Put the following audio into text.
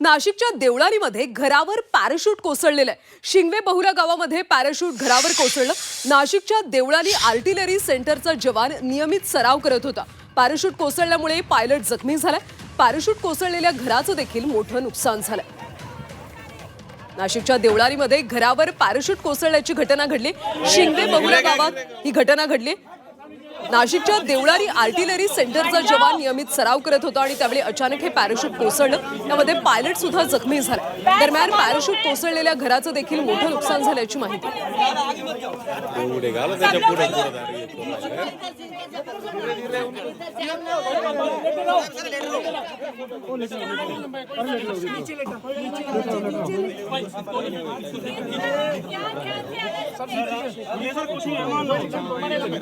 नाशिकच्या देवळालीमध्ये घरावर पॅराशूट कोसळलेलं आहे. शिंगवे बहुरा गावामध्ये पॅराशूट घरावर कोसळलं. नाशिकच्या देवळाली आर्टिलरी सेंटरचा जवान नियमित सराव करत होता. पॅराशूट कोसळल्यामुळे पायलट जखमी झालाय. पॅराशूट कोसळलेल्या घराचं देखील मोठं नुकसान झालंय. नाशिकच्या देवळालीमध्ये घरावर पॅराशूट कोसळल्याची घटना घडली. शिंगवे बहुरा गावात ही घटना घडली. नाशिकच्या देवळारी आर्टिलरी सेंटरचा जवान नियमित सराव करत होता आणि त्यावेळी अचानक हे पॅराशूट कोसळलं. त्यामध्ये पायलट सुद्धा जखमी झाला. दरम्यान पॅराशूट कोसळलेल्या घराचं देखील मोठं नुकसान झाल्याची माहिती. ਸਰ ਕੁਝ ਨਹੀਂ